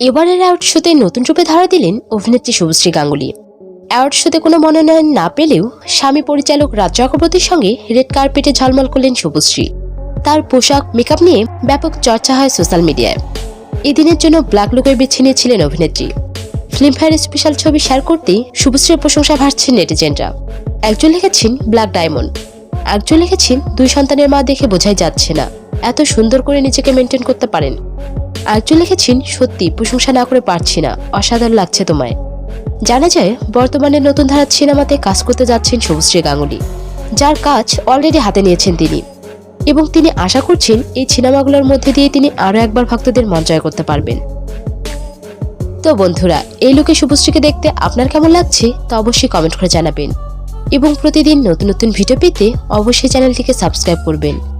এবারের অ্যাওয়ার্ড শোতে নতুন রূপে ধরা দিলেন অভিনেত্রী শুভশ্রী গাঙ্গুলি। অ্যাওয়ার্ড শোতে কোনো মনোনয়ন না পেলেও স্বামী পরিচালক রাজ চক্রবর্তীর সঙ্গে রেড কার্পেটে ঝলমল করলেন শুভশ্রী। তার পোশাক, মেকআপ নিয়ে ব্যাপক চর্চা হয় সোশ্যাল মিডিয়ায়। এদিনের জন্য ব্ল্যাক লুকের বেছে নিয়েছিলেন অভিনেত্রী। ফিল্মফেয়ার স্পেশাল ছবি শেয়ার করতেই শুভশ্রীর প্রশংসা ভাসছেন নেটিজেনরা। একজন লিখেছেন ব্ল্যাক ডায়মন্ড। একজন লিখেছেন, দুই সন্তানের মা দেখে বোঝাই যাচ্ছে না। এত সুন্দর করে নিজেকে মেনটেন করতে পারেন। একজন লিখেছেন, সত্যি, প্রশংসা না করে পারছি না। অসাধারণ লাগছে তোমায়। জানা যায়, বর্তমানে নতুন ধারার সিনেমাতে কাজ করতে যাচ্ছেন শুভশ্রী গাঙ্গুলি। যার কাজ অলরেডি হাতে নিয়েছেন তিনি। এবং তিনি আশা করছেন, এই সিনেমাগুলোর মধ্যে দিয়ে তিনি আরও একবার ভক্তদের মন জয় করতে পারবেন। তো বন্ধুরা, এই লোকে শুভশ্রীকে দেখতে আপনার কেমন লাগছে তা অবশ্যই কমেন্ট করে জানাবেন। এবং প্রতিদিন নতুন নতুন ভিডিও পেতে অবশ্যই চ্যানেলটিকে সাবস্ক্রাইব করবেন।